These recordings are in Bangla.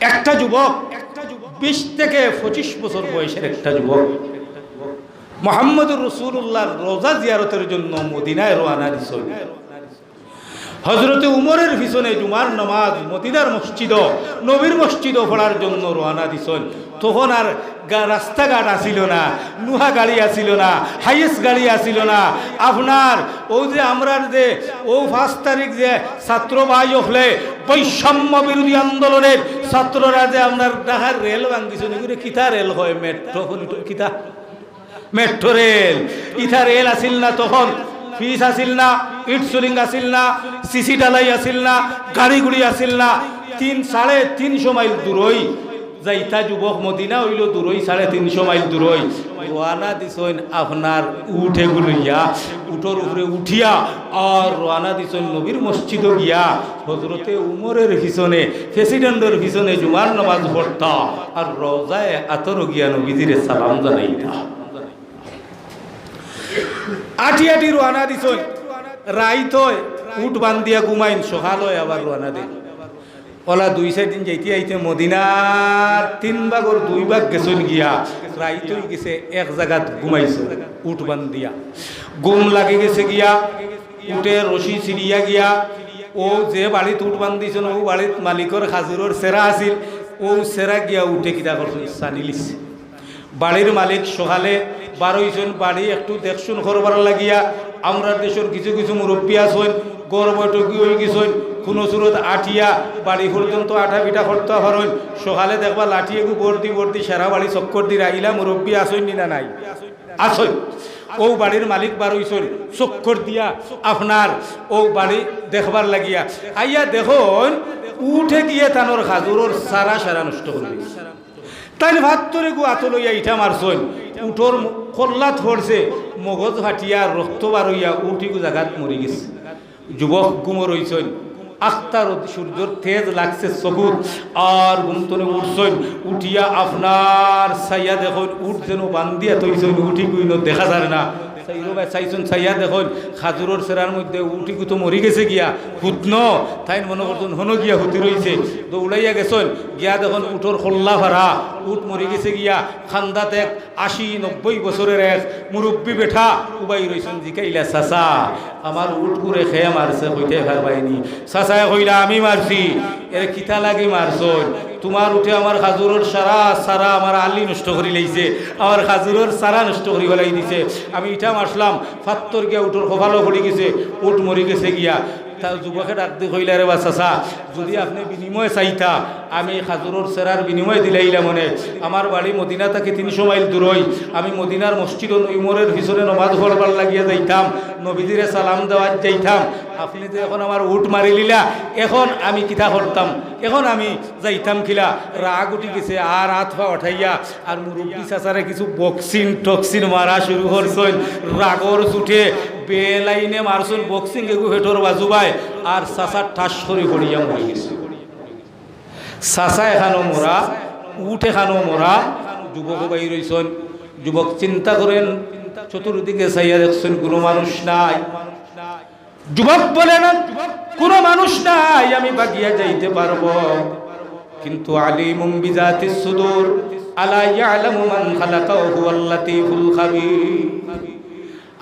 একটা যুবক বিশ থেকে পঁচিশ বছর বয়সের একটা যুবক। মোহাম্মদুর রসুল্লাহর রোজা জিয়ারতের জন্য মদিনায় রোয়ানা দিস হজরতে উমরের পিছনে জুমার নামাজ মদিনার মসজিদ নবীর মসজিদ পড়ার জন্য রোয়ানা দিছেন তখন আর রাস্তাঘাট আসিল না, নুহা গাড়ি আসিল না হাইয়েস্ট গাড়ি আসিল না। আপনার ও যে আমরার যে ও পাঁচ তারিখ যে ছাত্র ভাই হলে, বৈষম্য বিরোধী আন্দোলনের ছাত্ররা যে আপনার ঢাকার রেল ভাঙ্গিছেন এগুলো কিতা রেল হয়? মেট্রো কিতা? Metro rail. ইথা রেল আসিল না তখন, ফিস আসিল না, ইট সুলিং আসিল না, সিসি ডালাই আসিল না, গাড়ি গুড়ি আসিল না। তিন, সাড়ে তিনশো মাইল দূরই যাইতা যুবক মদিনা হইল দূরই সাড়ে তিনশো মাইল দূরই রোয়ানা দিছইন আপনার উঠে গুলিয়া উঠোর উপরে উঠিয়া আর রোয়ানা দিছইন নবীর মসজিদ গিয়া। হজরতে উমরের পিছনে প্রেসিডেন্টের পিছনে জুমার নামাজ পড়তা আর রোজায় আতর গিয়া নবীজিরে সালাম জানাইতা। আটি আটি রোয়ানা দিছই রাইত উঠ বান্ধিয়া ঘুমাইন সকাল আবার রোয়ানা দেয় ওলা দুই চার দিন যাইতে আইতে মদিনার তিন ভাগর দুই ভাগ গেছন গিয়া। রাইতই গেছে এক জায়গাত ঘুমাইছে উঠ বান্ধিয়া। গুম লাগে গেছে গিয়া উঠে রশি ছিড়িয়া গিয়া। ও যে বাড়িত উঠ বান্ধিছেন ও বাড়িত মালিকর খাজুরর সেরা আছিল, ও সেরা গিয়া উঠে কিতা সানি লিছে। বাড়ির মালিক সকালে বারোইজন বাড়ি একটু দেখশুন করবার লাগিয়া আমরা দেশের কিছু কিছু মুরব্বী আসন গড় বৈঠকি গেছেন কোনো সুরত আঠিয়া বাড়ি পর্যন্ত আঠা পিঠা করতে হরণ সকালে দেখবা লাঠিয়ে গু বর্দি বর্দি সারা বাড়ি চক্কর দি রাইলা, মুরব্বী আসন নি নাই? আসন ও বাড়ির মালিক বারোইছন চক্কর দিয়া আপনার ও বাড়ি দেখবার লাগিয়া। আইয়া দেখুন, উঠে গিয়ে তানোর খাজুরোর সারা সারা নষ্ট করবে তাই ভাত তোরে গু আতো লইয়া ইটা মারছইন উঠোর কল্লাত পড়ছে, মগজ ফাটিয়া, রক্ত বার হইয়া উঠি গু জাগাত মরি গেছে। যুবক গুমর হইছইন আখতার সূর্যর তেজ লাগছে চকুত আর গুমতনে উঠছইন উঠিয়া আপনার সাইয়া দেখুন উঠ যেন বান্ধিয়া তৈছইন উঠি গুইন দেখা যায় না। চাইয়া মধ্যে উঠি গুতো মরি গেছে গিয়া। গিয়া গিয়া উঠোর খোল্লা ভাড়া। উঠ মরি গেছে গিয়া খান্দাত এক আশি নব্বই বছরের এক মুরব্বী বেঠা উবাই রইছন জিকাইলা চাচা, আমার উঠ করে খেয়ে মারছে, হইতে ভার পাইনি চাচায় কইলা, আমি মারছি, এর কিতা লাগি মারছন তোমার উঠে আমার খাজুরের সারা সারা আমার আলি নষ্ট করে লাইছে, আমার খাজুরের সারা নষ্ট করে ফেলাই দিছে। আমি ইটা মারলাম ফাত্তর গিয়া উঠোর কপালও পড়ে গেছে উঠ মরি গেছে গিয়া। তা যুবকে ডাক দি, কইলা রে বা চাচা, যদি আপনি বিনিময় চাইতা, আমি খাজুরোর সেরার বিনিময় দিলাইলা মনে। আমার বাড়ি মদিনা থেকে তিনশো মাইল দূরই আমি মদিনার মসজিদ ইমরের পিছনে নমাজ পড়বার লাগিয়ে যাইতাম। নবীজিরে সালাম দেওয়ার যাইতাম। আপনি তো এখন আমার উঠ মারি লিলা, এখন আমি কিতা করতাম এখন আমি যাইতাম কিলা। রাগ উঠি গেছে আর হাত পা উঠাইয়া আর মুরব্বী চাচারে কিছু বক্সিং টক্সিন মারা শুরু করছেন রাগর চুটে বেলাইনে মারছুন বক্সিং এগু হেটোর বাজুবাই আর চাচার ঠাস করে পড়িয়া মরে গেছে। চাচা এখানো মোরা উঠ এখানো মোরা যুবক বাই রইছেন যুবক চিন্তা করেন চতুর্দিকে চাইয়া দেখছেন কোনো মানুষ নাই। যুবক বলে না, কোনো মানুষ নাই, আমি বাগিয়া যাইতে পারব। কিন্তু আলিমুম বিজাতিস সুদূর, আলা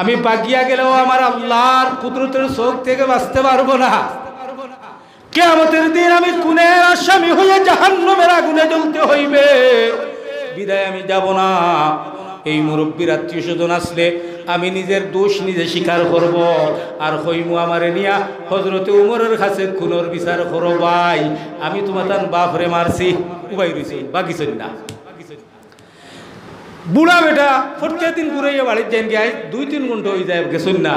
আমি বাগিয়া গেলেও আমার আল্লাহর কুদরতের চোখ থেকে বাঁচতে পারব না। কেয়ামতের দিন আমি কুনের আসামি হয়ে জাহান্নামের আগুনে জ্বলতে হইবে। বিদায় আমি যাব না। এই মুরব্বীর আত্মীয় স্বজন আসলে আমি নিজের দোষ নিজে স্বীকার করব। আর হইমু আমারে নিয়া হজরতে উমরের কাছে খুনোর বিচার করো ভাই। আমি তোমার তান বাপরে মারছি, উবাই রয়েছি বাকি চলি না। বুড়া বেটা, ফটকে দিন ঘুরে বাড়ির গিয়ে, দুই তিন ঘণ্টা হয়ে যায়, গেছুন না।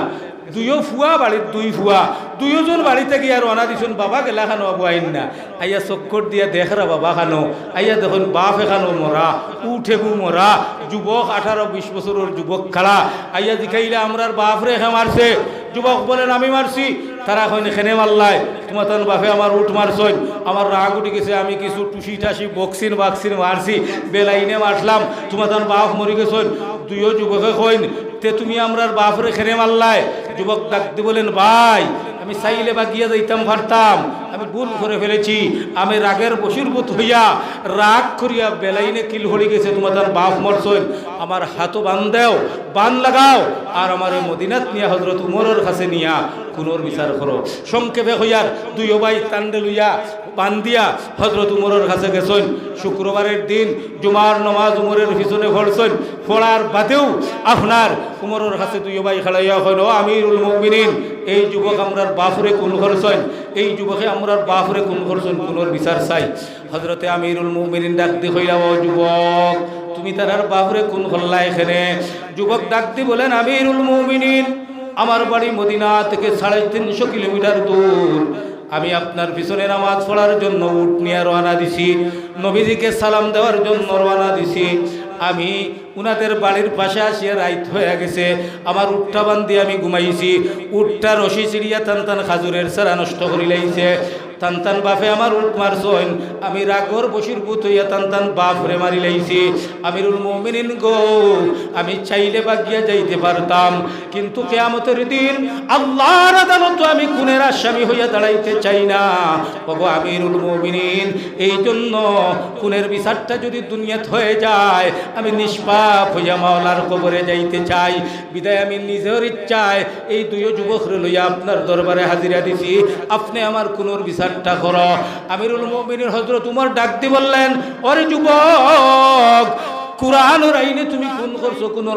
দুইও ফুয়া বাড়ির দুই ফুয়া। দুইজন বাড়িতে গিয়ে অনা দিছুন, বাবা গেলা খানো আইন না আইয়া চক্কর দিয়া দেখরা বাবা খানো। আইয়া দেখুন বাপ এখানো মরা উঠেবু মরা। যুবক আঠারো বিশ বছরের যুবক খাড়া আইয়া দেখাইলে আমরার বাপ রেখে মারছে। যুবক বলেন আমি মারছি। তারা এখন খেনে মারলাই তোমার তখন বাপে আমার উঠ মারছই আমার রাগ উঠে গেছে, আমি কিছু টুসি টাসি, বক্সিন, বাক্সিন মারছি। বেলাইনে মারলাম তোমার তখন বাপ মরি গেছন দুইও যুবকে কইন, তে তুমি আমরার বাপরে খেনে মারলাই যুবক ডাকতে বলেন, ভাই, আমি চাইলে বা গিয়ে যাইতাম পারতাম আমি ভুল করে ফেলেছি। আমি রাগের বসিরভূত হইয়া রাগ করিয়া বেলাইনে কিল হড়ি গেছে তোমাদের বাপ মরছইন আমার হাতও বান দেও বান লাগাও। আর আমার এই মদিনাত নিয়া হজরত উমরের কাছে নিয়া কুনোর বিচার করো। সংক্ষেপে হইয়ার দুই ভাই তান্ডে লইয়া বান্দিয়া হজরত উমরের কাছে গেছেন। শুক্রবারের দিন জুমার নমাজ উমরের পিছনে পড়ছেন পড়ার বাদেও আপনার উমরের কাছে দুই ভাই খেলাইয়া হইল আমিরুল মুমিনিন, এই যুবক আমরার বাফরে কোন করছেন। এই যুবকে আমরার বাফরে কোন করছেন কোনোর বিচার চাই। হজরতে আমিরুল মুমিনিন ডাক দি হইলা ও যুবক তুমি তার বাফরে কোন করলা এখানে? যুবক ডাক দি বলেন, আমিরুল মুমিনিন, আমার বাড়ি মদিনা থেকে সাড়ে তিনশো কিলোমিটার দূর। আমি আপনার পিছনে নামাজ পড়ার জন্য উঠ নিয়ে রওনা দিছি, নবীজিকে সালাম দেওয়ার জন্য রওনা দিছি। আমি উনাদের বাড়ির পাশে আসিয়া রাইত হয়ে গেছে। আমার উঠটা বান্ধি আমি ঘুমাইছি। উঠটা রশি চিড়িয়া টান টান খাজুরের সারা নষ্ট করি টান টান বাপে আমার উঠ মারছইন আমি রাগর বসির বুত হইয়া তান তান বাপ রে মারি লাইছি। আমিরুল মুমিনিন গো, আমি চাইলে বাগিয়া যাইতে পারতাম। কিন্তু কেয়ামতের দিন আল্লাহর আদালত আমি খুনের আসামি হইয়া দাঁড়াইতে চাই না। ওগো আমিরুল মুমিনিন, এই জন্য খুনের বিচারটা যদি দুনিয়াত হয়ে যায়, আমি নিষ্পাপ হইয়া মাওলার কবরে যাইতে চাই। বিদায় আমি নিজের ইচ্ছায় এই দুইও যুবক লইয়া আপনার দরবারে হাজিরা দিছি। আপনি আমার খুনের বিচারটা করো আমিরুল মুমিনিন হজরত উমর ডাক দি বললেন, ওরে যুবক, কোরআনের আইনে তুমি কোন করছ কোন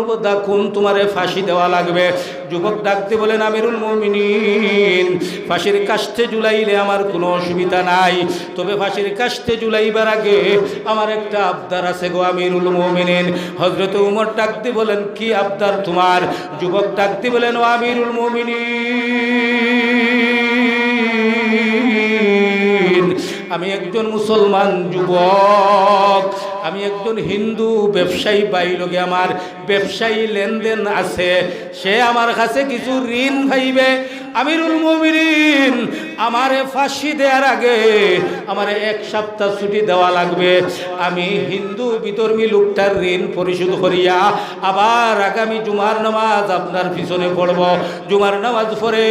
কোন তোমারে ফাঁসি দেওয়া লাগবে। যুবক ডাকতে বলেন আমিরুল মমিনিন, ফাঁসির কাস্তে জুলাইলে আমার কোনো অসুবিধা নাই। তবে ফাঁসির কাস্তে জুলাইবার আগে আমার একটা আবদার আছে গো আমিরুল মমিনিন। হজরত উমর ডাকতে বলেন কি আবদার তোমার? যুবক ডাকতে বলেন ও আমিরুল মমিনিন আমি একজন মুসলমান যুবক, আমি একজন হিন্দু ব্যবসায়ী বাই লোকে আমার ব্যবসায়ী লেনদেন আছে, সে আমার কাছে কিছু ঋণ ভাইবে আমিরুল মুমিনিন আমারে ফাঁসি দেওয়ার আগে আমারে এক সপ্তাহ ছুটি দেওয়া লাগবে। আমি হিন্দু বিতর্মী লোকটার ঋণ পরিশোধ করিয়া আবার আগামী জুমার নামাজ আপনার পিছনে পড়ব। জুমার নামাজ পরে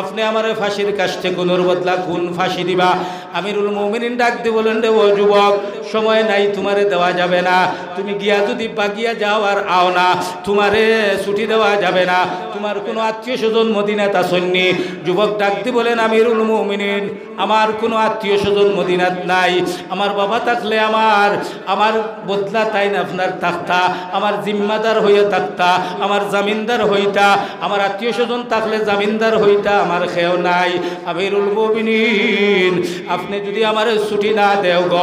আপনি আমারে ফাঁসির কাছে কোনোর বদলা কোন ফাঁসি দিবা? আমিরুল মুমিনিন ডাক দিয়ে বলেন রে ও যুবক, সময় নাই, তোমারে দেওয়া যাবে না। তুমি গিয়া যদি বাগিয়া যাও আর আও না, তোমারে ছুটি দেওয়া যাবে না। তোমার কোনো আত্মীয় স্বজন মদিনাত আসননি। যুবক ডাক ডাকতে বলেন, আমিরুল মুমিনিন, আমার কোনো আত্মীয় স্বজন মদিনাত নাই। আমার বাবা থাকলে আমার আমার বদলা তাই না আপনার থাকতা, আমার জিম্মাদার হইয়া থাকতা, আমার জামিনদার হইতা, আমার আত্মীয় স্বজন থাকলে জামিনদার হইতা, আমার খেয়েও নাই। আমিরুল মুমিনিন, আপনি যদি আমার ছুটি না দেও গ,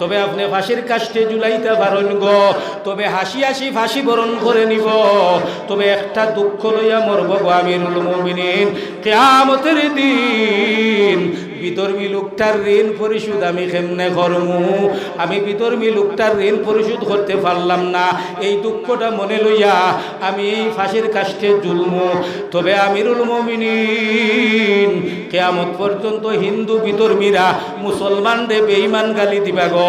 তবে আপনি ফাঁসির কাষ্টে জুলাইতে পারেন গো, তবে হাসি হাসি ফাঁসি বরণ করে নিব, তবে একটা দুঃখ লইয়া মরব গো আমিরুল মুমিনিন। কেয়ামতের দিন বিধর্মী লোকটার ঋণ পরিশোধ আমি কেমনে করমু? আমি বিধর্মী লোকটার ঋণ পরিশোধ করতে পারলাম না। এই দুঃখটা মনে লইয়া আমি এই ফাঁসির কাষ্টে জুলমু তবে আমিরুল মমিনিন কেয়ামত পর্যন্ত হিন্দু বিধর্মীরা মুসলমানদের বেইমান গালি দিবা গো।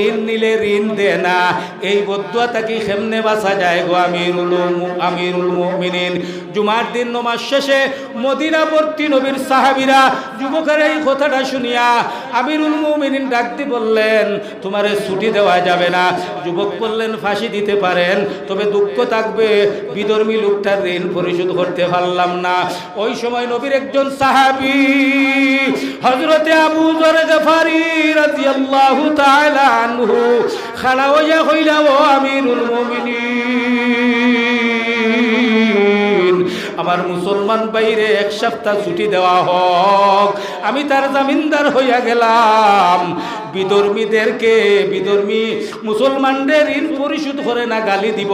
ঋণ নিলে ঋণ দে না। এই বদুয়া তাকে কেমনে বাসা যায় গো আমিরুল আমিরুল মমিনিন? জুমার দিন নমাজ শেষে মদিনাবর্তী নবীর সাহাবিরা যুবকের এই কথাটা শুনিয়া আমিরুল মুমিনিন ডাকতে বললেন, তোমারে ছুটি দেওয়া যাবে না। যুবক বললেন, ফাঁসি দিতে পারেন, তবে দুঃখ থাকবে। বিধর্মী লোকটার ঋণ পরিশোধ করতে পারলাম না। ওই সময় নবীর একজন সাহাবি হজরতে আবু জর গফারি রাদিয়াল্লাহু তাআলা আনহু খালা হইয়া হইলা, ও আমিরুল মুমিনিন, আমার মুসলমান বাইরে এক সপ্তাহ ছুটি দেওয়া হোক, আমি তার জামিনদার হইয়া গেলাম। বিধর্মীদেরকে, বিধর্মী মুসলমানদের ঋণ পরিশোধ করে না গালি দিব,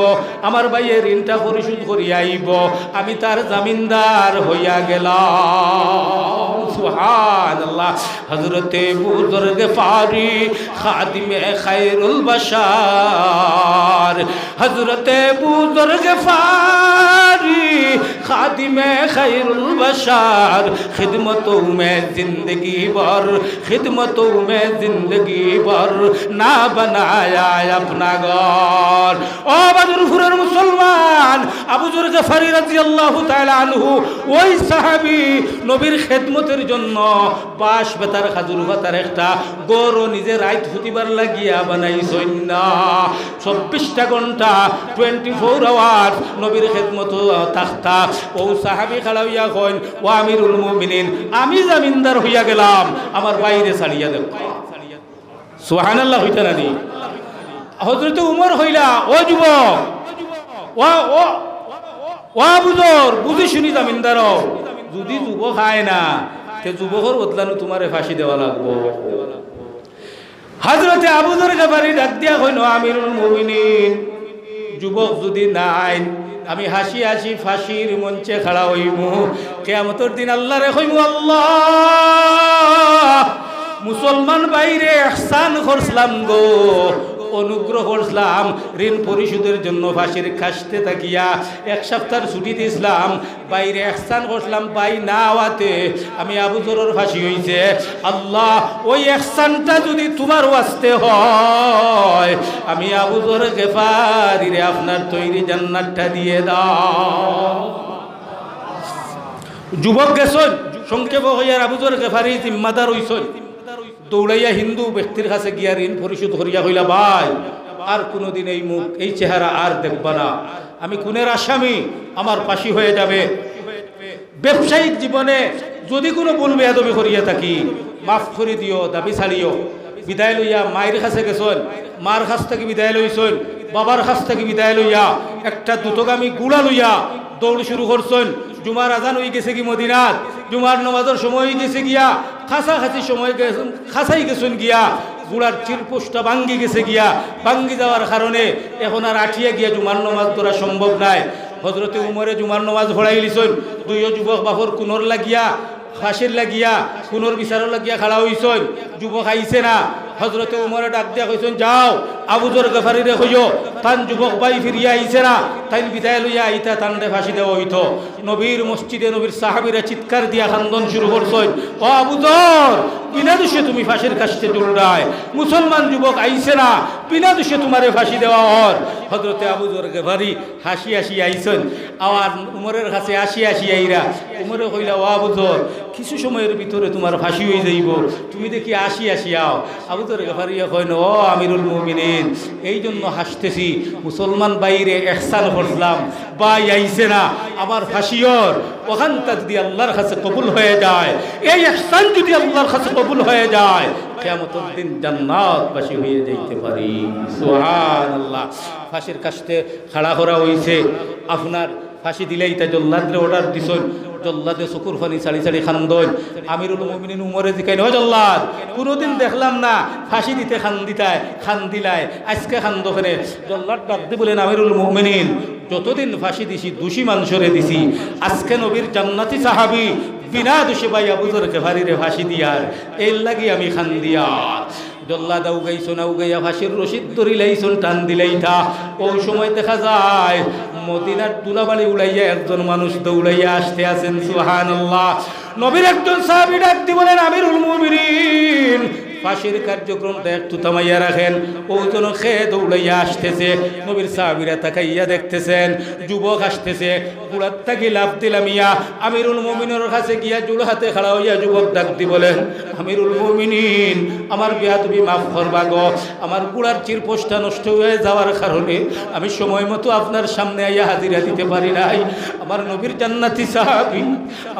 আমার ভাইয়ে ঋণটা পরিশোধ করিয়া আইব। আমি তার জামিনদার হইয়া গেলাম। সুবহানাল্লাহ হযরতে বুজুর্গ ফারি খাদিমে খায়রুল বাশার হযরতে বুজুর্গ ফারি খাদিমে खैरुल बशार खिदमतों में जिंदगी भर खिदमतों में जिंदगी भर ना बनाया अपना घर ও বাদুরপুরের মুসলমান আবু জুর গফারি রাদিয়াল্লাহু তাআলা আনহু ওই সাহাবী নবীর খেদমতের জন্য জন্য বাঁশ বেতার খাজুর পাতার একটা গরু নিজে রাইত হতিবার লাগিয়া বানাইছইন না চব্বিশটা ঘণ্টা টোয়েন্টি ফোর আওয়ার নবীর খেদমত তাখতা ও সাহাবি খাড়াইয়া কইন, ও আমিরুল মুমিনিন, আমি জামিনদার হইয়া গেলাম, আমার বাইরে ছাড়িয়া দেব সুহানাল্লাহ হইতে নানি হজরত উমর হইলা, ও যুবক, ও ও ও বুজর বুঝি শুনি জামিনদার। যদি যুবক খায় না তে যুবকর বদলানো তোমারে ফাঁসি দেওয়া লাগবো। হাজরতে আবুদর গাবারি ডাক দিয়া কইন আমিরুল মুমিনিন, যুবক যদি নাই, আমি হাসি হাসি ফাঁসির মঞ্চে খাড়া হইমু। কেয়ামতর দিন আল্লাহ রে হইমু আল্লাহ। মুসলমান বাইরে এহসান করছিলাম গো। অনুগ্রহ করছিলাম, ঋণ পরিশোধের জন্য ফাঁসির খাসতে থাকিয়া। এক সপ্তাহ ছুটি দিয়েছিলাম বাইরে এহসান করছিলাম, বাই না আওয়াতে আমি আবু জরর ফাঁসি হইছে। আল্লাহ, ওই এহসানটা যদি তোমার ওয়াস্তে হয়, আমি আবু জর গেফারিরে আপনার তৈরি জান্নাতটা দিয়ে দাও। যুবক গেছন সংক্ষেপ হইয়ার আবুজর গেফারি জিম্মাদার হইছন দৌড়াইয়া হিন্দু ব্যক্তির কাছে গিয়া ঋণ পরিশোধ করিয়া হইলা ভাই, আর কোনোদিন এই মুখ, এই চেহারা আর দেখবা না। আমি খুনের আসামি, আমার ফাঁসি হয়ে যাবে। ব্যবসায়িক জীবনে যদি কোনো ভুল বেয়াদবি করিয়া থাকি, মাফ করে দিও, দাবি ছাড়িও। বিদায় লইয়া মায়ের কাছে গেছন, মার কাছ থেকে বিদায় লইছন, বাবার কাছ থেকে বিদায় লইয়া একটা দ্রুতগামী গুড়া লইয়া দৌড় শুরু করছেন। জুমার আজান হয়ে গেছে কি মদিনাত জুমার নমাজের সময় গেছে গিয়া খাসাখাসি সময় খাসাই গেছেন গিয়া গুড়ার চিরপোষটা ভাঙ্গি গেছে গিয়া, ভাঙ্গি যাওয়ার কারণে এখন আর আঠিয়া গিয়া জুমার নমাজ ধরা সম্ভব নাই। হজরতে উমরে জুমার নমাজ ভরাই লিছন, দুইও যুবক বাপর কুনর লাগিয়া, ফাঁসির লাগিয়া, কুনর বিচারর লাগিয়া খাড়া হইছন, যুবক আইছে না। হজরতে উমরে ডাক দিয়া কইছেন, যাও আবুজর গফারিরে কইও, তান যুবক বাই ফিরিয়া আইছে না বিদায় লইয়া আইতা তানরে ফাঁসি দেওয়া হইতো। নবীর মসজিদে নবীর সাহাবিরা চিৎকার দিয়া খান্দন শুরু করছেন, ও আবুজর বিনা দোষে তুমি ফাঁসির কাছে দৌড়ায়, মুসলমান যুবক আইছে না, বিনা দোষে তোমারে ফাঁসি দেওয়া হর। হজরতে আবুজর গেভারি হাসি হাসি আইছেন আবার উমরের কাছে আসি আসি আইরা, উমরে কইলা, ও আবুজর কিছু সময়ের ভিতরে তোমার ফাঁসি হয়ে যাইব। তুমি দেখি আসি আসি, আও। আবুজর গেভারিয়া কইন ও আমিরুল মুমিনিন এই জন্য হাসতেছি, মুসলমান বাইরে এহসান করলাম, বাই আইছে না আমার ফাঁসিওর ওখানটা যদি আল্লাহর কাছে কবুল হয়ে যায়। এই একসান যদি আল্লাহর কাছে কবুল হয়ে যায় কেমতর দিন জান্নাতবাসী হয়ে যাইতে পারি। সুহান আল্লাহ ফাঁসির কাছতে খাড়া করা হয়েছে আপনার ফাঁসি দিলেই তাই জল্লাদরে অর্ডার দিছন। জল্লাদে চকুর ফানি চাড়ি চাড়ি খান্দন আমিরুল মুমিনিন উমরে জিকাই নয় জল্লাদ, কোনোদিন দেখলাম না ফাঁসি দিতে খান দিতায় খান দিলায় আজকে খান্দ ফেরে। জল্লাদ ডাক দি বলেন, আমিরুল মুমিনিন, যতদিন ফাঁসি দিছি, দোষী মানুষরে দিছি, আজকে নবীর জান্নাতি সাহাবি বিনা দোষে ভাই আবুজর কেভারিরে ফাঁসি দিয়ার। এর লাগি আমি খান দিয়ার জল্লা দাউ গাইছো নাও গাইয়া ফাঁসির রশিদ ধরিলাইছন টান দিলাই থা ওই সময় দেখা যায় মদিনার তুলাবালি উলাইয়া একজন মানুষ দৌড়াইয়া আসতে আছেন সুহান নবীর একজন সাহাবি ডাক দি বলেন, আমিরুল মুমিনিন। ফাঁসির কার্যক্রমটা একটু থামাইয়া রাখেন। ওজন খেয়ে দৌড়াইয়া আসতেছে, নবীর সাহাবিরা তাকাইয়া দেখতেছেন, যুবক আসতেছে গুড়ার থাকি লাভ দিলাম ইয়া। আমিরুল মমিনের কাছে গিয়া জুল হাতে খাড়া হইয়া যুবক ডাক বলেন, আমিরুল মমিনিন, আমার বিয়া তুমি মাফ করবা গো। আমার গুড়ার চিরপোষটা নষ্ট হয়ে যাওয়ার কারণে আমি সময় মতো আপনার সামনে আইয়া হাজিরা দিতে পারি নাই। আমার নবীর জান্নাতি সাহাবি,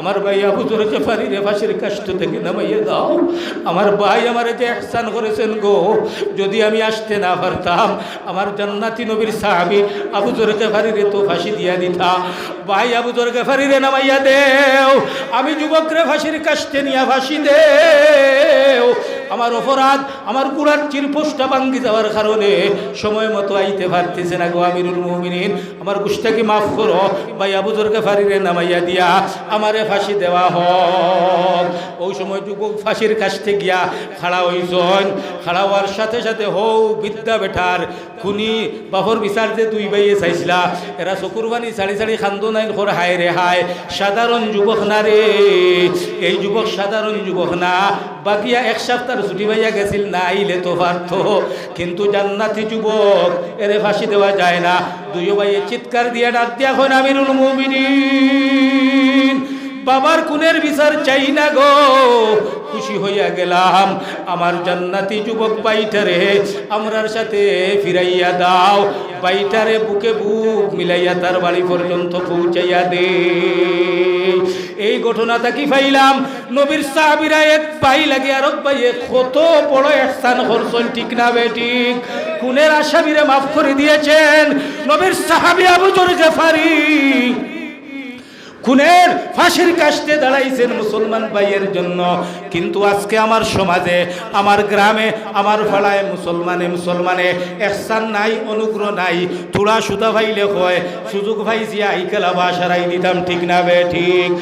আমার ভাই আবু তোরকে পারি রে ফাঁসির কাষ্ট থেকে নামাইয়ে দাও। আমার ভাই আমার যে একসান করেছেন গো, যদি আমি আসতে না পারতাম, আমার জান্নাতি নবীর সাহাবি আবু জোরকে ফারি রে তো ফাঁসি দিয়া দিতা। ভাই আবু জোরকে ফারি রে নামাইয়া দেও, আমি যুবকরে ফাঁসির কাছে নিয়া ফাঁসি দেও। আমার অপরাধ, আমার গুড়ার চিরপোষটা ভাঙ্গি যাওয়ার কারণে সময় মতো আইতে পারতেছে না গো আমিরুল মুমিনিন। আমার গুষ্টাকে মাফ করো ভাই আবু জোরকে ফারি রে নামাইয়া দিয়া আমারে ফাঁসি দেওয়া হোক। ওই সময় যুবক ফাঁসির কাছতে গিয়া খাড়া হইছন খাড়া হওয়ার সাথে সাথে হৌ বিদ্যা বেঠার খুনি বাহর বিচার যে দুই বাইয়ে চাইছিলা, এরা চকুরবানি চাড়ি চাড়ি খান্দো নাই ঘর হায় রে হায়। সাধারণ যুবক না রে, এই যুবক সাধারণ যুবক না। বাকিয়া এক সপ্তাহ ছুটি পাইয়া গেছিল না, আইলে তো পারত। কিন্তু জান্নাতি যুবক, এরে ফাঁসি দেওয়া যায় না। দুই ভাইয়ে চিৎকার দিয়ে ডাক দিয়া এখন আমিরুল মুমিনিন, বাবার কুনের বিচার চাই না গো। খুশি হইয়া গেলাম। আমার জান্নাতি যুবক বাইটারে আমরার সাথে ফিরাইয়া দাও। বাইটারে বুকে বুক মিলাইয়া তার বাড়ি পর্যন্ত পৌঁছাইয়া দে। এই ঘটনাটা কি পাইলাম নবীর সাহাবিরা এক পাই লাগে আর ভাই কত বড় স্থান করছেন, ঠিক না বেঠিক খুনের আসামিরে মাফ করে দিয়েছেন। নবীর সাহাবি আবু জোর খুনের ফাঁসির কাশতে দাঁড়াইছেন মুসলমান ভাইয়ের জন্য। কিন্তু আজকে আমার সমাজে, আমার গ্রামে, আমার ফালায় মুসলমানে মুসলমানে একসান নাই, অনুগ্রহ নাই থোড়া সুতা ভাইলে হয়, সুযোগ ভাই ভাইছি আইকেলা বাসারাই দিতাম, ঠিক না বে, ঠিক?